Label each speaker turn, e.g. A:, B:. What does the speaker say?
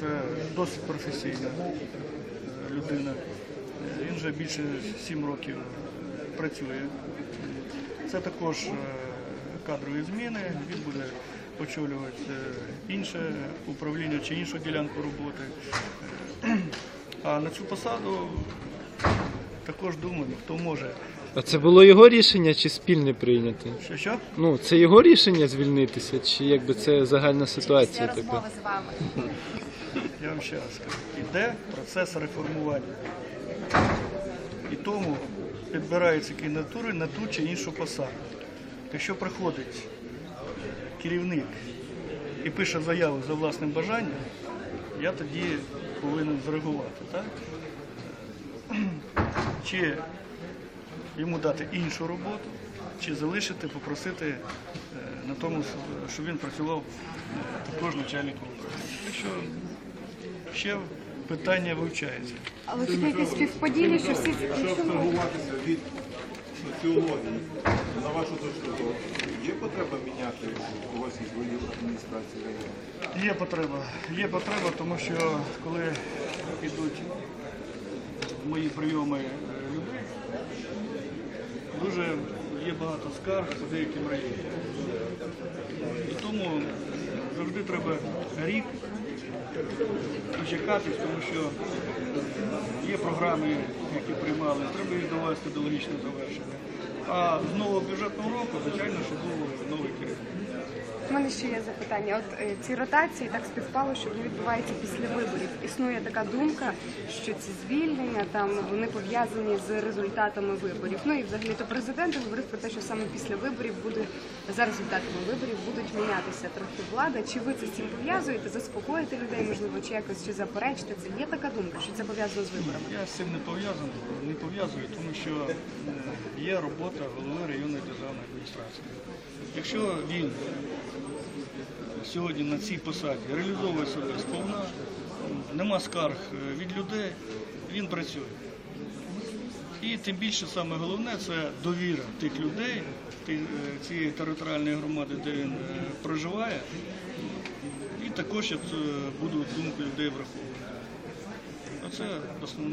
A: це досить професійна е, людина. Е, Він вже більше 7 років працює. Це також е, кадрові зміни. Він буде очолювати е, інше управління чи іншу ділянку роботи. Е, А на цю посаду також думаю, хто може.
B: А це було його рішення чи спільне прийняте?
A: Що що?
B: Ну, це його рішення звільнитися, чи якби це загальна ситуація
C: Після
B: така?
C: розмови з вами.
A: Я вам ще раз скажу. Іде процес реформування. І тому підбираються кандидатури на ту чи іншу посаду. Якщо приходить керівник і пише заяву за власним бажанням, я тоді повинен зреагувати. Так? Чи йому дати іншу роботу, чи залишити, попросити е, на тому, щоб він працював е, також начальником управління. Так що ще питання вивчається.
C: Але таке якесь співпадіння, що всі
D: Якщо абстрагуватися від соціології, на вашу точку зору, є потреба міняти когось із голів адміністрації району?
A: Є потреба. Є потреба, тому що коли прийоми е, людей, дуже є багато скарг по деяким районам. Тому завжди треба рік почекатись, тому що є програми, які приймали, треба їх довести до логічного завершення. А з нового бюджетного року, звичайно, що був новий керівник.
C: Мене ще є запитання. От е, ці ротації так співпало, що вони відбуваються після виборів. Існує така думка, що ці звільнення там вони пов'язані з результатами виборів. Ну і взагалі то президент говорив про те, що саме після виборів буде за результатами виборів будуть мінятися трохи влада. Чи ви це з цим пов'язуєте? Заспокоїте людей, можливо, чи якось чи заперечите це? Є така думка, що це пов'язано з виборами?
A: Я з цим не пов'язаний, не пов'язую, тому що е, є робота голови районної державної адміністрації. Якщо він сьогодні на цій посаді реалізовує себе сповна, нема скарг е, від людей, він працює. І тим більше саме головне це довіра тих людей, е, цієї територіальної громади, де він е, проживає, і також я буду думку людей враховувати. Оце основне.